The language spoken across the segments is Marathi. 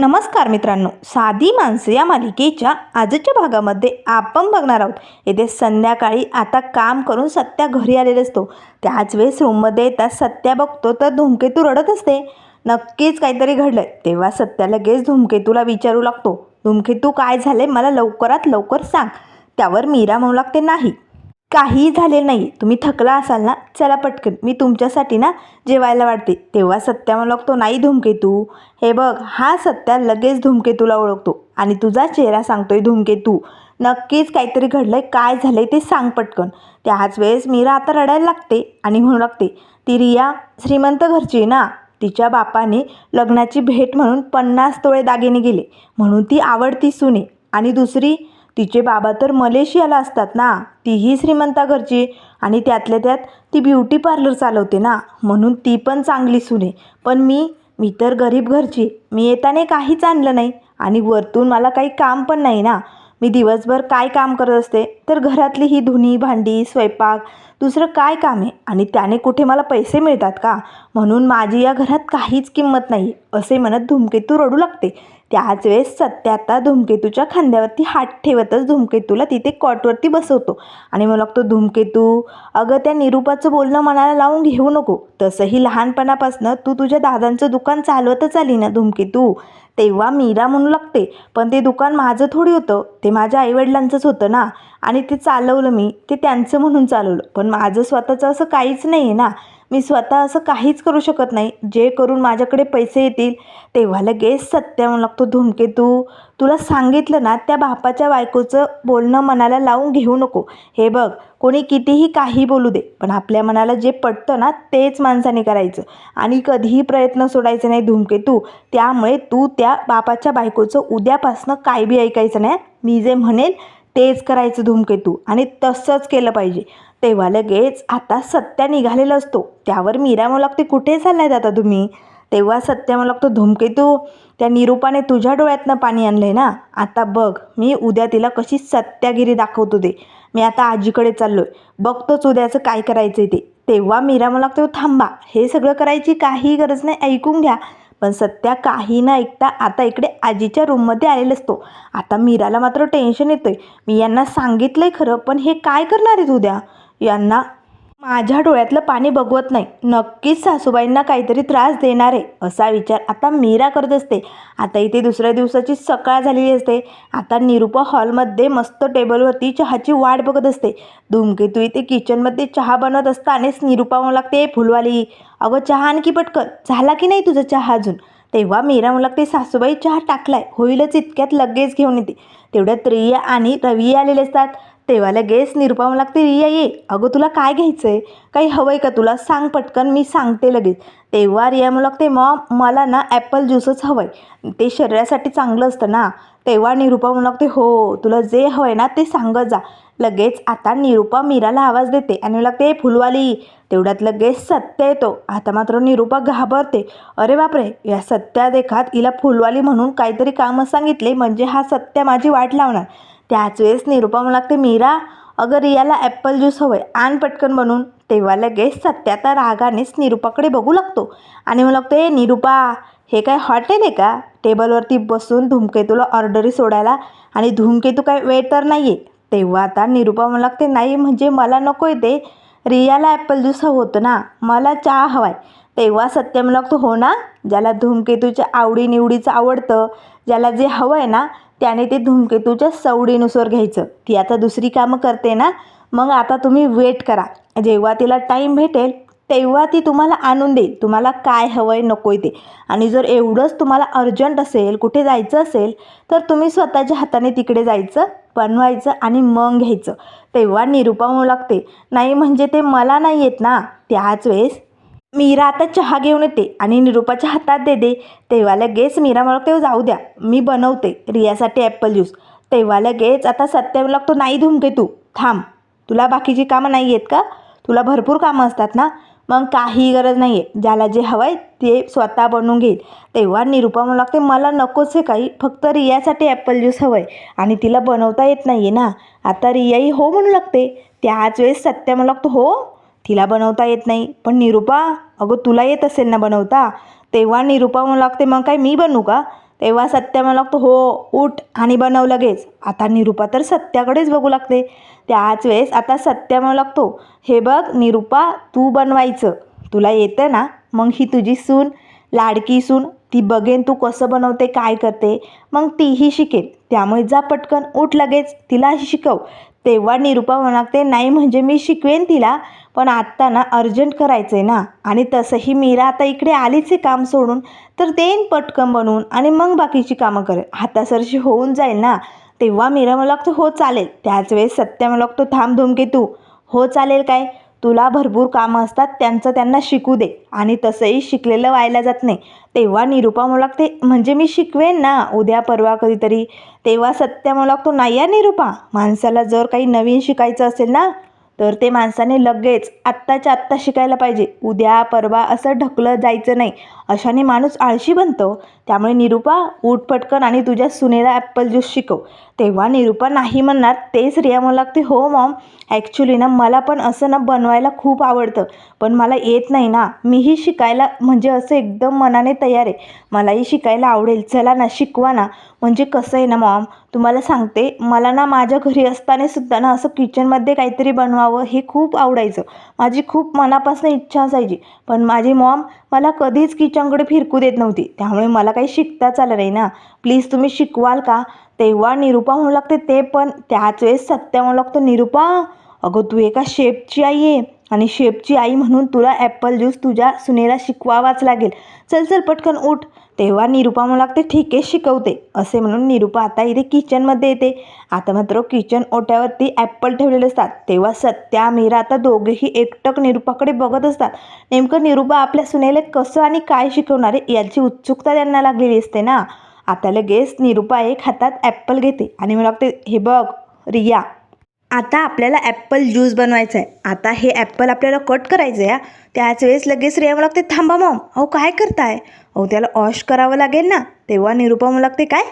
नमस्कार मित्रांनो साधी माणसं या मालिकेच्या आजच्या भागामध्ये आपण बघणार आहोत. येथे संध्याकाळी आता काम करून सत्या घरी आलेले असतो. त्याच वेळेस रूममध्ये येतात सत्या बघतो तर धूमकेतू रडत असते. नक्कीच काहीतरी घडलंय. तेव्हा सत्या लगेच धूमकेतूला विचारू लागतो धूमकेतू काय झाले मला लवकरात लवकर सांग. त्यावर मीरा म्हणू लागते नाही. काहीही झालेलं नाही. तुम्ही थकला असाल ना चला पटकन. मी तुमच्यासाठी ना जेवायला वाढते. तेव्हा सत्या मला लागतो नाही धूमकेतू हे बघ हा सत्या लगेच धूमकेतूला ओळखतो. आणि तुझा चेहरा सांगतोय धूमकेतू नक्कीच काहीतरी घडलंय काय झालंय ते सांग पटकन. त्याच वेळेस मीरा आता रडायला लागते आणि म्हणू लागते ती रिया श्रीमंत घरची आहे ना. तिच्या बापाने लग्नाची भेट म्हणून पन्नास तोळे दागिने गेले. म्हणून ती आवडती सुने आणि दुसरी तिचे बाबा तर मलेशियाला असतात ना. तीही श्रीमंता घरची आणि त्यातल्या त्यात ती ब्युटी पार्लर चालवते ना. म्हणून ती पण चांगली सुने. पण मी मी तर गरीब घरची. मी येताने काहीच आणलं नाही. आणि वरतून मला काही काम पण नाही ना. मी दिवसभर काय काम करत असते? तर घरातली ही धुणी भांडी स्वयंपाक दुसरं काय काम आहे? आणि त्याने कुठे मला पैसे मिळतात का? म्हणून माझी या घरात काहीच किंमत नाही असे म्हणत धूमकेतू रडू लागते. त्याच वेळेस सत्य आता धूमकेतूच्या खांद्यावरती हात ठेवतच धूमकेतूला तिथे कॉटवरती बसवतो. आणि मग लागतो धूमकेतू अगं त्या निरूपाचं बोलणं मनाला लावून घेऊ नको. तसंही लहानपणापासनं तू तुझ्या दादांचं दुकान चालवतच आली ना धूमकेतू. तेव्हा मीरा म्हणू लागते पण ते दुकान माझं थोडी होतं. ते माझ्या आईवडिलांचंच होतं ना. आणि ते चालवलं मी. ते त्यांचं म्हणून चालवलं. पण माझं स्वतःचं असं काहीच नाही आहे ना. मी स्वतः असं काहीच करू शकत नाही. जे करून माझ्याकडे पैसे येतील तेव्हा लगेच सत्य लागतो धूमकेतू तुला सांगितलं ना त्या बापाच्या बायकोचं बोलणं मनाला लावून घेऊ नको. हे बघ कोणी कितीही काही बोलू दे पण आपल्या मनाला जे पटतं ना तेच माणसाने करायचं. आणि कधीही प्रयत्न सोडायचे नाही धूमकेतू त्यामुळे तू त्या बापाच्या बायकोचं उद्यापासनं काय बी ऐकायचं नाही. मी जे म्हणेल तेच करायचं धूमकेतू आणि तसंच केलं पाहिजे. तेव्हा लगेच आता सत्या निघालेला असतो. त्यावर मीरा म्हणू लागते कुठे चाललायत आता तुम्ही? तेव्हा सत्या म्हणू लागतो धूमकेतू त्या निरूपाने तुझ्या डोळ्यातनं पाणी आणलंय ना? आता बघ मी उद्या तिला कशी सत्यागिरी दाखवतो ते. मी आता आजीकडे चाललोय. बघतोच उद्याचं काय करायचं ते. तेव्हा मीरा मला लागतो थांबा. हे सगळं करायची काही गरज नाही ऐकून घ्या. पण सत्या काही न ऐकता आता इकडे आजीच्या रूममध्ये आलेला असतो. आता मीराला मात्र टेन्शन येतंय. मी यांना सांगितलंय खरं पण हे काय करणार आहेत उद्या? यांना माझ्या डोळ्यातलं पाणी बघवत नाही. नक्कीच सासूबाईंना काहीतरी त्रास देणार आहे असा विचार आता मीरा करत असते. आता इथे दुसऱ्या दिवसाची सकाळ झालेली असते. आता निरुपा हॉलमध्ये मस्त टेबलवरती चहाची वाट बघत असते. धूमकेतू इथे किचनमध्ये चहा बनवत असतानाच निरुपा म्हणू लागते फुलवाली अगं चहा आणखी पटकन. झाला की नाही तुझा चहा अजून? तेव्हा मीरा म्हणू लागते सासूबाई चहा टाकलाय. होईलच इतक्यात लगेच घेऊन येते. तेवढ्यात रिया आणि रवी आलेले असतात. तेव्हा गेस निरुपा म्हणू लागते रिया ये अगं तुला काय घ्यायचं आहे काही हवं आहे का तुला? सांग पटकन मी सांगते लगेच. तेव्हा रिया म्हणू लागते मग मला ना ॲपल ज्यूसच हवं आहे ते शरीरासाठी चांगलं असतं ना. तेव्हा निरुपा म्हणू लागते हो तुला जे हवं आहे ना ते सांगत जा. लगेच आता निरुपा मीराला आवाज देते आणि म्हणू लागते फुलवाली तेवढ्यात लगेच सत्य येतो. आता मात्र निरुपा घाबरते. अरे बापरे या सत्या देखात हिला फुलवाली म्हणून काहीतरी कामं सांगितले म्हणजे हा सत्य माझी वाट लावणार. त्याच वेळेस निरुपा म्हणू लागते मीरा अगं रियाला ॲपल ज्यूस हवं आहे आण पटकन बनवून. तेव्हा लगेच सत्या त्या रागानेच निरुपाकडे बघू लागतो. आणि म्हणू लागतो ए निरुपा हे काय हॉटेल आहे का? टेबलवरती बसून धूमकेतूला ऑर्डरी सोडायला आणि धूमकेतू काय वेळ तर नाही आहे तेव्हा आता निरुपा म्हणू लागते नाही म्हणजे मला नको आहे ते. रियाला ॲपल ज्यूस हवं होतं ना. मला चहा हवा आहे तेव्हा सत्य म्हणू हो ना. ज्याला धूमकेतूच्या आवडीनिवडीचं आवडतं ज्याला जे हवं आहे ना त्याने ते धूमकेतूच्या सवडीनुसार घ्यायचं. ती आता दुसरी कामं करते ना. मग आता तुम्ही वेट करा. जेव्हा तिला टाईम भेटेल तेव्हा ती तुम्हाला आणून देईल. तुम्हाला काय हवं आहे नको आहे ते. आणि जर एवढंच तुम्हाला अर्जंट असेल कुठे जायचं असेल तर तुम्ही स्वतःच्या हाताने तिकडे जायचं बनवायचं आणि मग घ्यायचं. तेव्हा निरुपा म्हणू लागते नाही म्हणजे ते मला नाही येत ना. त्याच वेळेस मीरा आता चहा घेऊन येते आणि निरुपाच्या हातात दे दे. तेव्हा लगेच मीरा मला तेव्हा जाऊ द्या. मी बनवते रियासाठी ॲपल ज्यूस. तेव्हा लगेच आता सत्य लागतो नाही धुमके तू. थांब. तुला बाकीची कामं नाही आहेत का? तुला भरपूर कामं असतात ना? मग काही गरज नाही आहे ज्याला जे हवं आहे ते स्वतः बनवून घेईल. तेव्हा निरूपा म्हणू लागते मला नकोच आहे काही. फक्त रियासाठी ॲपल ज्यूस हवं आहे आणि तिला बनवता येत नाही आहे ना. आता रियाही हो म्हणू लागते. त्याच वेळेस सत्य म्हणू लागतो हो तिला बनवता येत नाही. पण निरुपा अगं तुला येत असेल ना बनवता? तेव्हा निरुपा म्हणू लागते मग काय मी बनवू का? तेव्हा सत्या म्हणू लागतो हो उठ आणि बनव लगेच. आता निरूपा तर सत्याकडेच बघू लागते. त्याच वेळेस आता सत्या म्हणू लागतो हे बघ निरूपा तू बनवायचं. तुला येतं ना? मग ही तुझी सून लाडकी सून ती बघेन तू कसं बनवते काय करते. मग तीही शिकेल त्यामुळे जा पटकन उठ लगेच तिला शिकव. तेव्हा निरूपा म्हणागते नाही म्हणजे मी शिकवेन तिला पण आत्ता ना अर्जंट करायचं आहे ना. आणि तसंही मीरा आता इकडे आलीच आहे काम सोडून तर देईन पटकन बनवून आणि मग बाकीची कामं करेल हातासरशी होऊन जाईल ना तेव्हा मीरा मला लागतो हो चालेल. त्याच वेळेस सत्या मला लागतो थांब धुमके तू हो चालेल काय? तुला भरपूर कामं असतात त्यांचं त्यांना शिकू दे. आणि तसंही शिकलेलं व्हायला जात नाही. तेव्हा निरूपा मला ते म्हणजे मी शिकवेन ना उद्या परवा कधीतरी. तेव्हा सत्य मला लागतो नाही या निरूपा माणसाला जर काही नवीन शिकायचं असेल ना तर ते माणसाने लगेच आत्ताच्या आत्ता शिकायला पाहिजे. उद्या परवा असं ढकलत जायचं नाही. अशाने माणूस आळशी बनतो. त्यामुळे निरूपा उठ पटकन आणि तुझ्या सुनेला ॲपल ज्यूस शिकव. तेव्हा निरूपा नाही म्हणणार तेच रिया मला लागते. हो मॉम. ॲक्च्युली ना मला पण असं ना बनवायला खूप आवडतं. पण मला येत नाही ना. मीही शिकायला म्हणजे असं एकदम मनाने तयार आहे. मलाही शिकायला आवडेल. चला ना शिकवा ना. म्हणजे कसं आहे ना मॉम? तुम्हाला सांगते मला ना माझ्या घरी असताना सुद्धा ना असं किचनमध्ये काहीतरी बनवावं हे खूप आवडायचं. माझी खूप मनापासून इच्छा असायची. पण माझी मॉम मला कधीच तिच्याकडे फिरकू देत नव्हती. त्यामुळे मला काही शिकताच आलं नाही ना. प्लीज तुम्ही शिकवाल का? तेव्हा निरूपा म्हणू लागते ते पण त्याच वेळेस सत्या म्हणू लागतो निरूपा अगं तू एका शेपची आई आहे आणि शेपची आई म्हणून तुला ॲपल ज्यूस तुझ्या सुनेला शिकवावाच लागेल. चल चल पटकन उठ. तेव्हा निरूपा मला लागते ठीक आहे शिकवते. असे म्हणून निरूपा आता इथे किचनमध्ये येते. आता मात्र किचन ओट्यावरती ॲपल ठेवलेले असतात. तेव्हा सत्या मीरा आता दोघेही एकटक निरूपाकडे बघत असतात. नेमकं निरूपा आपल्या सुनेला कसं आणि काय शिकवणार आहे याची उत्सुकता त्यांना लागलेली असते ना. आता लगेच निरूपा एक हातात ॲपल घेते आणि मला लागते हे बघ रिया आता आपल्याला ॲप्पल ज्यूस बनवायचा आहे आता हे ॲप्पल आपल्याला कट करायचं आहे त्याच वेळेस लगेच रिया मला लागते थांबा मॉम अहो काय करताय? अहो त्याला वॉश करावं लागेल ना. तेव्हा निरुपा मला लागते काय?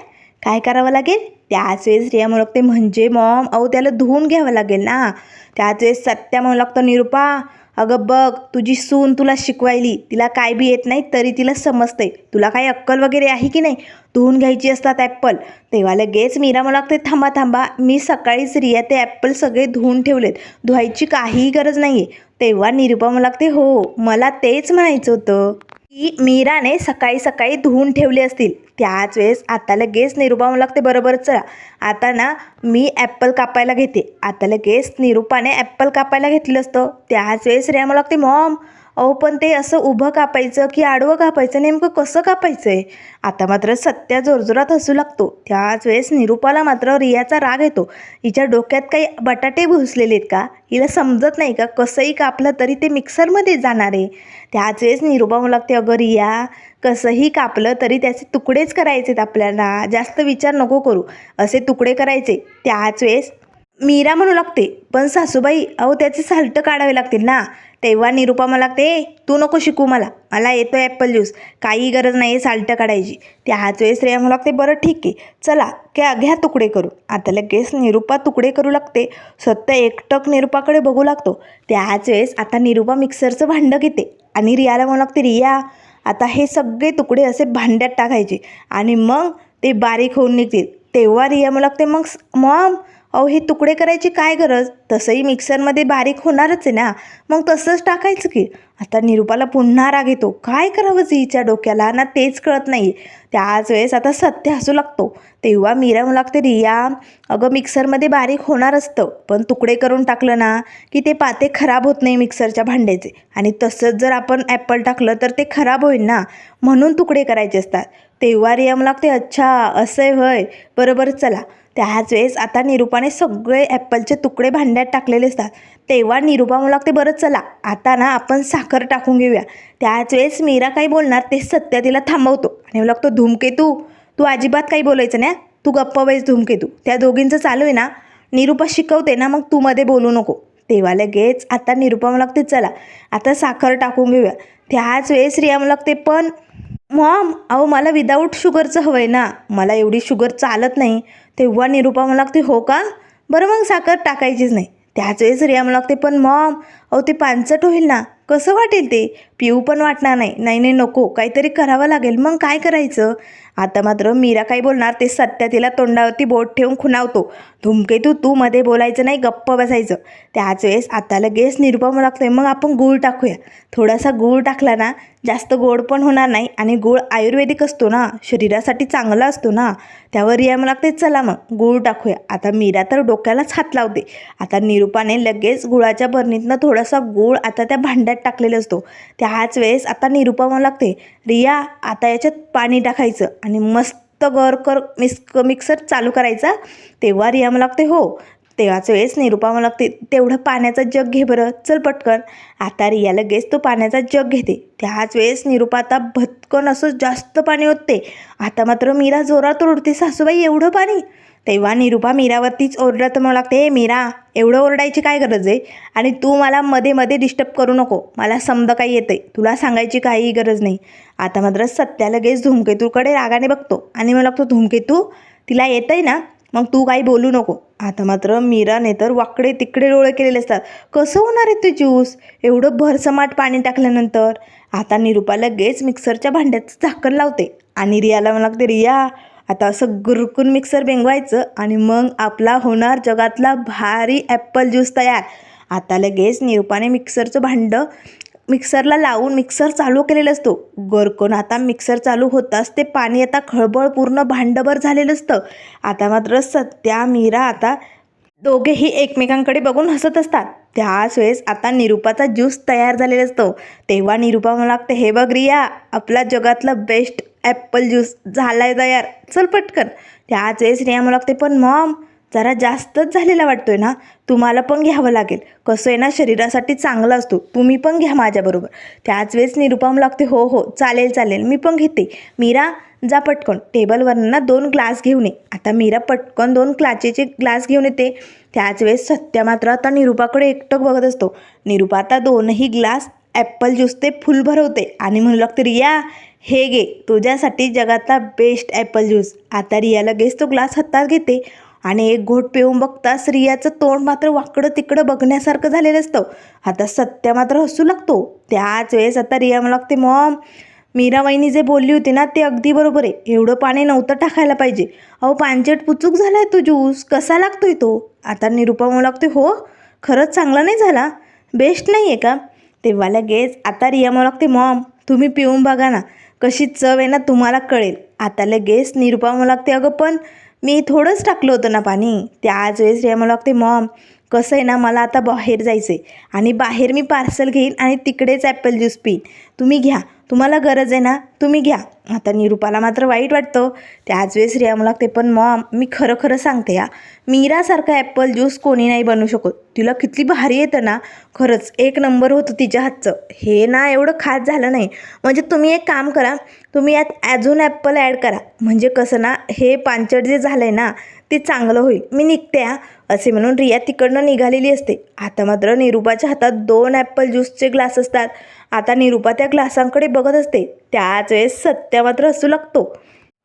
काय करावं लागेल? त्याच वेळेस रिया म्हणू लागते म्हणजे मॉम अहो त्याला धुवून घ्यावं लागेल ना. त्याच वेळेस सत्या म्हणू लागतो निरुपा अगं बघ तुझी सून तुला शिकवायली. तिला काय बी येत नाही तरी तिला समजते तुला काही अक्कल वगैरे आहे की नाही? धुवून घ्यायची असतात ॲप्पल तेव्हा लगेच मीरा मला लागते थांबा थांबा. मी सकाळीच रिया ते ॲप्पल सगळे धुवून ठेवलेत. धुवायची काहीही गरज नाही आहे तेव्हा निरुपा मला लागते हो मला तेच म्हणायचं होतं की मीराने सकाळी सकाळी धुवून ठेवले असतील. त्याच वेळेस आता लगेच निरूपा मला लागते बरोबर चला. आता ना मी ॲप्पल कापायला घेते. आता लगेच निरूपाने ॲप्पल कापायला घेतलं असतं. त्याच वेळेस रिया मला लागते मॉम अहो पण ते असं उभं कापायचं की आडवं कापायचं नेमकं कसं कापायचं आहे आता मात्र सत्या जोरजोरात हसू लागतो. त्याच वेळेस निरूपाला मात्र रियाचा राग येतो. हिच्या डोक्यात काही बटाटे भुसलेले आहेत का? हिला समजत नाही का कसंही कापलं तरी ते मिक्सरमध्ये जाणार आहे? त्याच वेळेस निरूपा म्हणू लागते अगं रिया कसंही कापलं तरी त्याचे तुकडेच करायचे आहेत आपल्याला. जास्त विचार नको करू. असे तुकडे करायचे. त्याच वेळेस मीरा म्हणू लागते पण सासूबाई अहो त्याचे साल्ट काढावे लागतील ना. तेव्हा निरूपा मला लागते "ए, तू नको शिकू मला. मला येतो ॲप्पल ज्यूस काही गरज नाही आहे साल्ट काढायची. त्याच वेळेस श्रेया म्हणू लागते बरं ठीक आहे. चला क्या घ्या तुकडे करू आता लगेच निरूपा तुकडे करू लागते. स्वतः एकटक निरूपाकडे बघू लागतो. त्याच वेळेस आता निरूपा मिक्सरचं भांडं घेते आणि रियाला म्हणू लागते रिया आता हे सगळे तुकडे असे भांड्यात टाकायचे आणि मग ते बारीक होऊन निघतील. तेव्हा रिया मला लागते मग मॉम अहो हे तुकडे करायची काय गरज? तसंही मिक्सरमध्ये बारीक होणारच आहे ना. मग तसंच टाकायचं की? आता निरूपाला पुन्हा राग येतो. काय करावं हिच्या डोक्याला? ना तेच कळत नाही. त्याच वेळेस आता सत्य हसू लागतो. तेव्हा मीरा म्हणू लागते रिया अगं मिक्सरमध्ये बारीक होणार असतं. पण तुकडे करून टाकलं ना की ते पाते खराब होत नाही मिक्सरच्या भांड्याचे. आणि तसंच जर आपण ॲपल टाकलं तर ते खराब होईल ना. म्हणून तुकडे करायचे असतात. तेव्हा रिया मला लागते अच्छा असं आहे होय. बरोबर चला. त्याच वेळेस आता निरूपाने सगळे ॲपलचे तुकडे भांड्यात टाकलेले असतात. तेव्हा निरूपा मला लागते बरं चला आता ना आपण साखर टाकून घेऊया. त्याच वेळेस मीरा काही बोलणार ते सत्य तिला थांबवतो. आणि मला लागतो धूमकेतू तू अजिबात काही बोलायचं नाही तू गप्प बैस धूमकेतू त्या दोघींचं चालू आहे ना निरूपा शिकवते ना मग तू मध्ये बोलू नको. तेव्हा लगेच आता निरूपा मला लागते चला आता साखर टाकून घेऊया. त्याच वेळेस रिया मला लागते पण मॉम अहो मला विदाऊट शुगरचं हवं आहे ना. मला एवढी शुगर चालत नाही. तेव्हा निरूपा मला लागते हो का? बरं मग साखर टाकायचीच नाही. त्याच वेळेस रिया मला लागते पण मॉम अहो ते पानसट होईल ना? कसं वाटेल ते? पिऊ पण वाटणार नाही. नाही नाही नको. काहीतरी करावं लागेल. मग काय करायचं? आता मात्र मीरा काय बोलणार? ते सत्या तिला तोंडावरती बोट ठेवून खुणावतो. धुमकेतू तू मध्ये बोलायचं नाही गप्प बसायचं. त्याच वेळेस आता लगेच निरुपम लागतोय मग आपण गूळ टाकूया. थोडासा गूळ टाकला ना जास्त गोड पण होणार नाही आणि गूळ आयुर्वेदिक असतो ना शरीरासाठी चांगला असतो ना त्यावर रिया मला लागते चला मग गूळ टाकूया. आता मीरा तर डोक्यालाच हात लावते. आता निरुपाने लगेच गुळाच्या बरणीतनं थोडासा गूळ आता त्या भांड्यात टाकलेला असतो. त्याच वेळेस आता निरुपा मला लागते रिया आता याच्यात पाणी टाकायचं आणि मस्त गर कर मिक्स मिक्सर चालू करायचा. तेव्हा रिया मला लागते हो तेव्हाच वेळेस निरुपा मला लागते तेवढं पाण्याचा जग घे बरं चल पटकन. आता रिया लगेच तो पाण्याचा जग घेते. त्याच वेळेस निरुपा आता भटकन असं जास्त पाणी ओतते. आता मात्र मीरा जोरात रोडते सासूबाई एवढं पाणी तेव्हा निरुपा मीरावरतीच ओरडत मला लागते "ए मीरा एवढं ओरडायची काय गरज आहे? आणि तू मला मध्ये मध्ये डिस्टर्ब करू नको. मला समजा काही येते तुला सांगायची काही गरज नाही. आता मात्र सत्या लगेच धूमकेतूकडे रागाने बघतो. आणि मला लागतो धूमकेतू तिला येतंय ना? मग तू काही बोलू नको. आता मात्र मीराने तर वाकडे तिकडे डोळे केलेले असतात. कसं होणार आहे ते ज्यूस एवढं भरसमाट पाणी टाकल्यानंतर? आता निरुपा लगेच मिक्सरच्या भांड्याचं झाकण लावते. आणि रियाला मला लागते रिया आता असं गुरकून मिक्सर बेंगवायचं आणि मग आपला होणार जगातला भारी ॲप्पल ज्यूस तयार. आता लगेच निरुपाने मिक्सरचं भांडं मिक्सरला लावून मिक्सर चालू केलेलं असतो गरकून आता मिक्सर चालू होताच ते पाणी आता खळबळ पूर्ण भांडभर झालेलं असतं आता मात्र सत्या मीरा आता दोघेही एकमेकांकडे बघून हसत असतात. त्याच वेळेस आता निरुपाचा ज्यूस तयार झालेला असतो तेव्हा निरुपा मला लागते हे बघ रिया आपला जगातलं बेस्ट ॲप्पल ज्यूस झालाय तयार. चल पटकन. त्याच वेळेस रिया मला लागते पण मॉम जरा जास्तच झालेला वाटतोय ना? तुम्हाला पण घ्यावं लागेल. कसं आहे ना शरीरासाठी चांगला असतो. तुम्ही पण घ्या माझ्याबरोबर त्याच वेळेस निरुपा लागते हो हो चालेल चालेल. मी पण घेते. मीरा जा पटकन. टेबलवरनं ना दोन ग्लास घेऊन ये. आता मीरा पटकन दोन क्लाचेचे ग्लास घेऊन येते. त्याच वेळेस सत्या मात्र आता निरुपाकडे एकटक बघत असतो. निरुपा आता दोनही ग्लास ॲप्पल ज्यूस ते फुल भरवते आणि म्हणू लागते रिया हे घे तुझ्यासाठी जगातला बेस्ट ॲपल ज्यूस. आता रिया लगेच तो ग्लास हातात घेते आणि एक घोट पिऊन बघताच रियाचं तोंड मात्र वाकडं तिकडं बघण्यासारखं झालेलं असतं. आता सत्या मात्र हसू लागतो. त्याच वेळेस आता रिया मला लागते मॉम मीरा वहिनी जे बोलली होती ना ते अगदी बरोबर आहे. एवढं पाणी नव्हतं टाकायला पाहिजे. अहो पांचट पुचूक झाला आहे तो ज्यूस. कसा लागतोय तो? आता निरुपा म्हणू लागते हो खरंच चांगला नाही झाला. बेस्ट नाही आहे का? तेव्हा लगेच आता रिया म्हणू लागते मॉम तुम्ही पिऊन बघा ना कशी चव आहे ना तुम्हाला कळेल. आता लगेच निरुपा म्हणू लागते अगं पण मी थोडंच टाकलं होतं ना पाणी. त्याच वेळेस रिया मला लागते मॉम कसं आहे ना मला आता बाहेर जायचं आहे आणि बाहेर मी पार्सल घेईन आणि तिकडेच ॲपल ज्यूस पिईन. तुम्ही घ्या. तुम्हाला गरज आहे ना तुम्ही घ्या. आता निरुपाला मात्र वाईट वाटतं. त्याच वेळेस रिया मला लागते पण मॉम मी खरं खरं सांगते या मीरासारखा ॲपल ज्यूस कोणी नाही बनवू शकत. तिला किती भारी येतं ना. खरंच एक नंबर होतं तिच्या हातचं. हे ना एवढं खास झालं नाही. म्हणजे तुम्ही एक काम करा तुम्ही यात अजून ॲपल ॲड करा. म्हणजे कसं ना हे पांचट जे झालं आहे ना ते चांगलं होईल. मी निघते हा. असे म्हणून रिया तिकडनं निघालेली असते. आता मात्र निरुपाच्या हातात दोन ॲपल ज्यूसचे ग्लास असतात. आता निरुपा त्या ग्लासांकडे बघत असते. त्याच वेळेस सत्या मात्र हसू लागतो.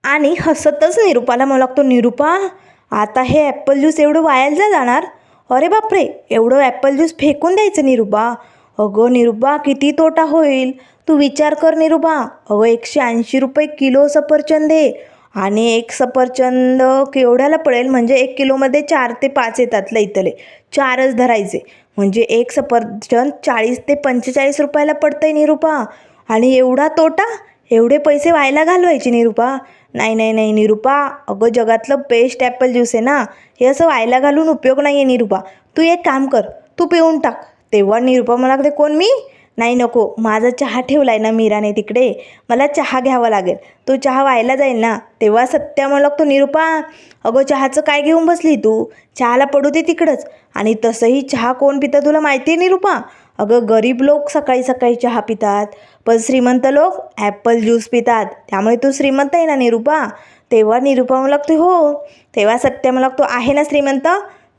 आणि हसतच निरुपाला मला लागतो निरुपा आता हे ॲपल ज्यूस एवढं वायाला जाणार? अरे बापरे एवढं ॲपल ज्यूस फेकून द्यायचं निरुपा? अगं निरुपा किती तोटा होईल. तू विचार कर निरुपा. अगं एकशे ऐंशी रुपये किलो सफरचंद आहे. आणि एक सफरचंद केवढ्याला पडेल? म्हणजे एक किलोमध्ये चार ते पाच येतात लईतले चारच धरायचे. म्हणजे एक सफरचंद चाळीस ते पंचेचाळीस रुपयाला पडतं आहे निरुपा. आणि एवढा तोटा? एवढे पैसे व्हायला घालवायचे निरुपा? नाही नाही नाही निरुपा. अगं जगातलं बेस्ट ॲपल ज्यूस आहे ना? हे असं व्हायला घालून उपयोग नाही आहे निरुपा. तू एक काम कर. तू पिऊन टाक. तेव्हा निरुपा मला ते कोण मी? नाही नको माझा चहा ठेवला आहे ना मीराने तिकडे. मला चहा घ्यावा लागेल. तो चहा व्हायला जाईल ना तेव्हा सत्या मला लागतो निरुपा अगं चहाचं काय घेऊन बसली तू? चहाला पडू दे तिकडंच. आणि तसंही चहा कोण पितं तुला माहिती आहे निरुपा? अगं गरीब लोक सकाळी सकाळी चहा पितात. पण श्रीमंत लोक ॲपल ज्यूस पितात. त्यामुळे तू श्रीमंत आहे ना निरुपा? तेव्हा निरुपा मला लागतो हो. तेव्हा सत्य मला लागतो आहे ना श्रीमंत?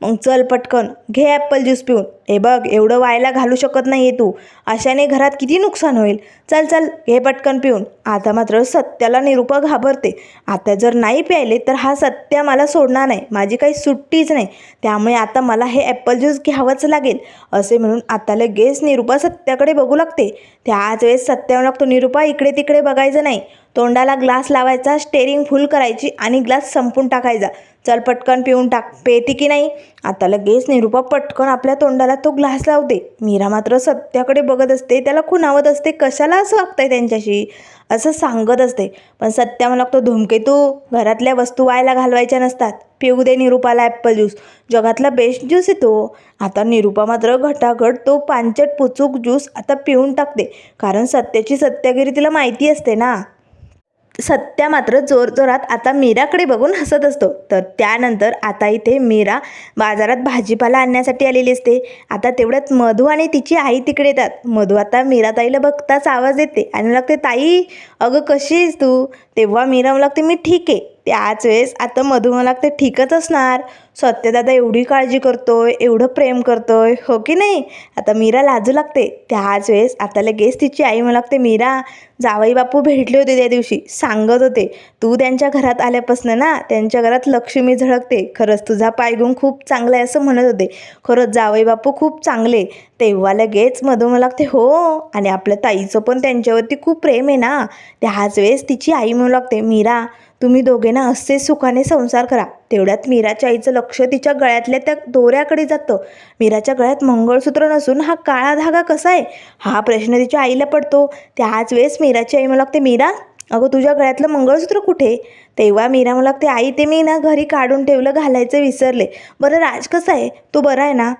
मग चल पटकन घे ॲपल ज्यूस पिऊन. हे बघ एवढं व्हायला घालू शकत नाही तू. अशाने घरात किती नुकसान होईल? चल चल घे पटकन पिऊन. आता मात्र सत्याला निरूपा घाबरते. आता जर नाही प्यायले तर हा सत्या मला सोडणार नाही. माझी काही सुट्टीच नाही. त्यामुळे आता मला हे ॲपल ज्यूस घ्यावंच लागेल. असे म्हणून आता लगेच निरूपा सत्याकडे बघू लागते. त्याच वेळेस सत्या लागतो निरूपा इकडे तिकडे बघायचं नाही. तोंडाला ग्लास लावायचा स्टेरिंग फुल करायची आणि ग्लास संपून टाकायचा. चल पटकन पिऊन टाक. पेती की नाही? आता लगेच निरूपा पटकन आपल्या तोंडाला तो ग्लास लावते. मीरा मात्र सत्याकडे बघत असते. त्याला खुणावत असते. कशाला असं वागतंय त्यांच्याशी? असं सांगत असते. पण सत्या मला तो? धुमकेतू घरातल्या वस्तू व्हायला घालवायच्या नसतात. पिऊ दे निरूपाला ॲपल ज्यूस जगातला बेस्ट ज्यूस येतो आता निरूपा मात्र घटाघट तो पांचट पुचूक ज्यूस आता पिऊन टाकते. कारण सत्याची सत्यागिरी तिला माहिती असते ना. सत्या मात्र जोरजोरात आता मीराकडे बघून हसत असतो. तर त्यानंतर आता इथे मीरा बाजारात भाजीपाला आणण्यासाठी आलेली असते. आता तेवढ्यात मधू आणि तिची आई तिकडे येतात. मधू आता मीरा ताईला बघताच आवाज येते आणि लागते ताई अगं कशी आहेस तू? तेव्हा मीरा मला लागते मी ठीक आहे. त्याच वेळेस आता मधुमलाक मला ठीकच असणार. सत्यदादा एवढी काळजी करतोय एवढं प्रेम करतोय हो की नाही? आता मीरा लाजू लागते. त्याच वेळेस आता लगेच तिची आई मला लागते मीरा जावई बापू भेटले होते त्या दिवशी. सांगत होते तू त्यांच्या घरात आल्यापासून ना त्यांच्या घरात लक्ष्मी झळकते. खरंच तुझा पायगुण खूप चांगला आहे असं म्हणत होते. खरंच जावई बापू खूप चांगले. तेव्हा लगेच मधू मला लागते हो. आणि आपल्या ताईचं पण त्यांच्यावरती खूप प्रेम आहे ना. त्याच वेळेस तिची आई म्हणू लागते मीरा तुम्ही दोघे ना असे सुखाने संसार करा. तेवढ्यात मीराच्या आईचं लक्ष तिच्या गळ्यातल्या त्या दोऱ्याकडे जातं. मीराच्या गळ्यात मंगळसूत्र नसून हा काळा धागा कसा आहे? हा प्रश्न तिच्या आईला पडतो. त्याच वेळेस मीराची आई मला लागते मीरा अगं तुझ्या गळ्यातलं मंगळसूत्र कुठे? तेव्हा मीरा मला लागते आई ते मी ना घरी काढून ठेवलं घालायचं विसरले. बरं राज कसा आहे? तू बरा आहे ना?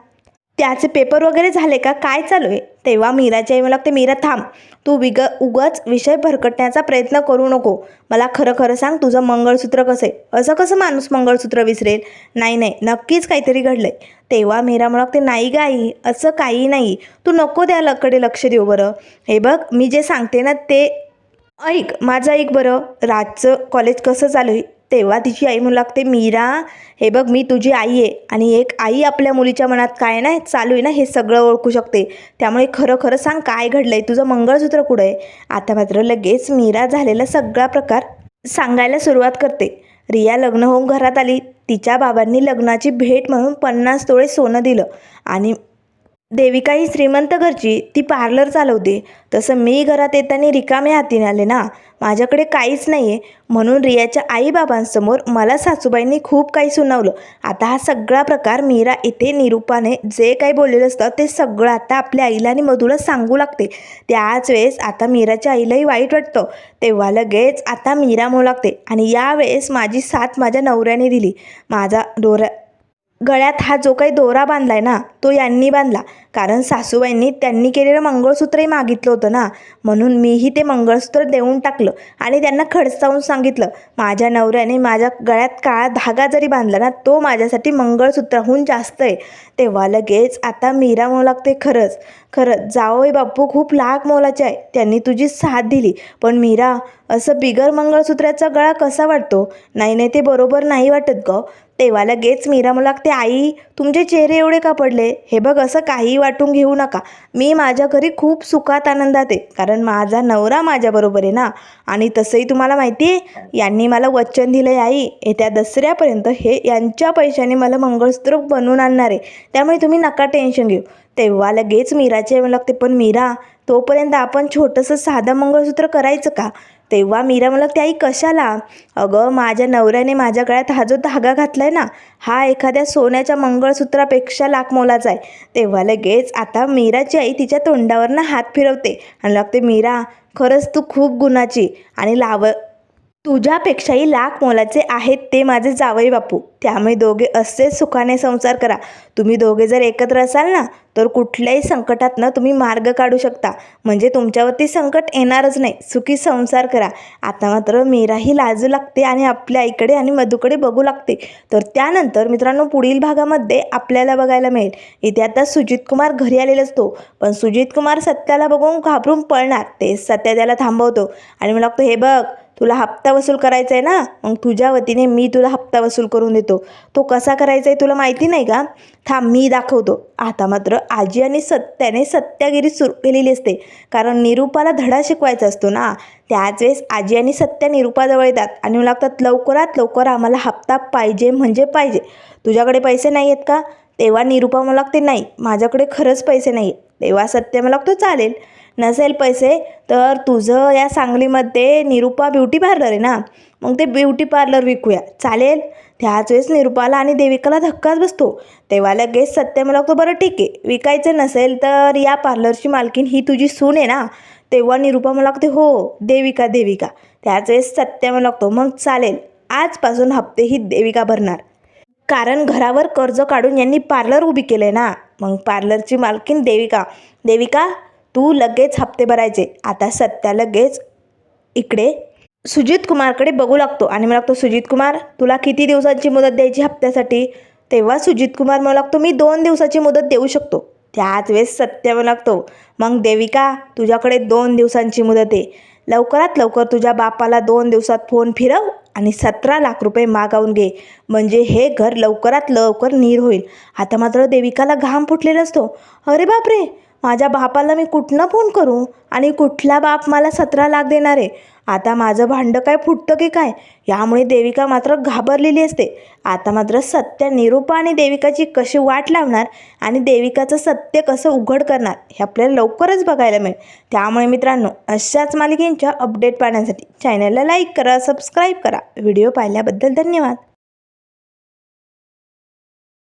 त्याचे पेपर वगैरे झाले का? काय चालू आहे? तेव्हा मीराची आई मला लागते मीरा थांब. तू विग उगाच विषय भरकटण्याचा प्रयत्न करू नको. मला खरं खरं सांग तुझं मंगळसूत्र कसं आहे? असं कसं माणूस मंगळसूत्र विसरेल? नाही नाही. नक्कीच काहीतरी घडलं आहे तेव्हा मीरा मला लागते नाही ग आई. असं काही नाही. तू नको त्याकडे लक्ष देऊ बरं. हे बघ मी जे सांगते ना ते ऐक. माझं ऐक बरं. रातचं कॉलेज कसं चालू आहे? तेव्हा तिची आई म्हणू लागते मीरा हे बघ मी तुझी आई आहे आणि एक आई आपल्या मुलीच्या मनात काय ना चालू आहे ना हे सगळं ओळखू शकते. त्यामुळे खरं खरं सांग काय घडलं आहे तुझं मंगळसूत्र कुठं आहे? आता मात्र लगेच मीरा झालेला सगळा प्रकार सांगायला सुरुवात करते. रिया लग्न होऊन घरात आली. तिच्या बाबांनी लग्नाची भेट म्हणून पन्नास तोळे सोनं दिलं आणि देविका ही श्रीमंत घरची ती पार्लर चालवते. तसं मी घरात येताना रिकामे हातीने आले ना माझ्याकडे काहीच नाही आहे म्हणून रियाच्या आईबाबांसमोर मला सासूबाईंनी खूप काही सुनावलं. आता हा सगळा प्रकार मीरा इथे निरूपाने जे काही बोललेलं असतं ते सगळं आता आपल्या आईला आणि मधूला सांगू लागते. त्याच वेळेस आता मीराच्या आईलाही वाईट वाटतं. तेव्हा लगेच आता मीरा म्हणू लागते. आणि यावेळेस माझी साथ माझ्या नवऱ्याने दिली. माझा डोऱ्या गळ्यात हा जो काही दोरा बांधलाय ना तो यांनी बांधला. कारण सासूबाईंनी त्यांनी केलेलं मंगळसूत्रही मागितलं होतं ना. म्हणून मीही ते मंगळसूत्र देऊन टाकलं आणि त्यांना खडसावून सांगितलं माझ्या नवऱ्याने माझ्या गळ्यात काळा धागा जरी बांधला ना तो माझ्यासाठी मंगळसूत्राहून जास्त आहे. तेव्हा लगेच आता मीरा लागते खरंच खरंच जावई बापू खूप लाख मोलाचे आहे त्यांनी तुझी साथ दिली. पण मीरा असं बिगर मंगळसूत्राचा गळा कसा वाटतो? नाही नाही ते बरोबर नाही वाटत ग. तेव्हा लगेच मीरा मला लागते आई तुमचे चेहरे एवढे का पडले? हे बघ असं काही वाटून घेऊ नका. मी माझ्या घरी खूप सुखात आनंदात आहे. कारण माझा नवरा माझ्याबरोबर आहे ना. आणि तसंही तुम्हाला माहिती आहे यांनी मला वचन दिलं आहे आई येत्या दसऱ्यापर्यंत हे यांच्या पैशाने मला मंगळसूत्र बनवून आणणार आहे. त्यामुळे तुम्ही नका टेन्शन घेऊ. तेव्हा लगेच मीराचे मला लागते पण मीरा तोपर्यंत आपण छोटंसं साधं मंगळसूत्र करायचं का? तेव्हा मीरा मला लागते आई कशाला? अगं माझ्या नवऱ्याने माझ्या गळ्यात हा जो धागा घातला आहे ना हा एखाद्या सोन्याच्या मंगळसूत्रापेक्षा लाख मोलाचा आहे. तेव्हा लगेच आता मीराची आई तिच्या तोंडावरनं हात फिरवते आणि लागते मीरा खरंच तू खूप गुणाची आणि लाव तुझ्यापेक्षाही लाख मोलाचे आहेत ते माझे जावई बापू. त्यामुळे दोघे असेच सुखाने संसार करा. तुम्ही दोघे जर एकत्र असाल ना तर कुठल्याही संकटातनं तुम्ही मार्ग काढू शकता. म्हणजे तुमच्यावरती संकट येणारच नाही. सुखी संसार करा. आता मात्र मीराही लाजू लागते आणि आपल्या आईकडे आणि मधूकडे बघू लागते. तर त्यानंतर मित्रांनो पुढील भागामध्ये आपल्याला बघायला मिळेल. इथे आता सुजित कुमार घरी आलेला असतो पण सुजित कुमार सत्याला बघून घाबरून पळणार. ते सत्या त्याला थांबवतो. आणि मला वाटतं हे बघ तुला हप्ता वसूल करायचा आहे ना? मग तुझ्या वतीने मी तुला हप्ता वसूल करून देतो. तो कसा करायचा आहे तुला माहिती नाही का? थांब मी दाखवतो. आता मात्र आजी आणि सत्याने सत्यागिरी सुरू केलेली असते. कारण निरूपाला धडा शिकवायचा असतो ना? त्याच वेळेस आजी आणि सत्या निरूपाजवळ येतात आणि मला लागतात लवकरात लवकर आम्हाला हप्ता पाहिजे म्हणजे पाहिजे. तुझ्याकडे पैसे नाही आहेत का? तेव्हा निरूपा मला लागते नाही माझ्याकडे खरंच पैसे नाही तेव्हा सत्य मला लागतो चालेल. नसेल पैसे तर तुझं या सांगलीमध्ये निरुपा ब्युटी पार्लर आहे ना? मग ते ब्युटी पार्लर विकूया. चालेल? त्याच वेळेस निरुपाला आणि देविकाला धक्काच बसतो. तेव्हा लगेच सत्य मला बरं ठीक आहे विकायचं नसेल तर या पार्लरची मालकीन ही तुझी सून आहे ना? तेव्हा निरुपा मला लागते हो देविका देविका. त्याच वेळेस सत्य मला लागतो मग चालेल आजपासून हप्ते ही देविका भरणार. कारण घरावर कर्ज काढून यांनी पार्लर उभी केलं आहे ना? मग पार्लरची मालकीन देविका देविका तू लगेच हप्ते भरायचे. आता सत्या लगेच इकडे सुजित कुमारकडे बघू लागतो. आणि मला लागतो सुजित कुमार तुला किती दिवसांची मुदत द्यायची हप्त्यासाठी? तेव्हा सुजित कुमार मला लागतो मी दोन दिवसाची मुदत देऊ शकतो. त्याच वेळेस सत्य मला लागतो मग देविका तुझ्याकडे दोन दिवसांची मुदत आहे. लवकरात लवकर तुझ्या बापाला दोन दिवसात फोन फिरव आणि सतरा लाख रुपये मागावून घे. म्हणजे हे घर लवकरात लवकर नीर होईल. आता मात्र देविकाला घाम फुटलेला असतो. अरे बापरे! माझ्या बापाला मी कुठनं फोन करू? आणि कुठला बाप मला सतरा लाख देणार आहे? आता माझं भांडं काय फुटतं की काय? यामुळे देविका मात्र घाबरलेली असते. आता मात्र सत्य निरूपा आणि देविकाची कशी वाट लावणार? आणि देविकाचं सत्य कसं उघड करणार? हे आपल्याला लवकरच बघायला मिळेल. त्यामुळे मित्रांनो अशाच मालिकेंच्या अपडेट पाहण्यासाठी चॅनलला लाईक करा सबस्क्राईब करा. व्हिडिओ पाहिल्याबद्दल धन्यवाद.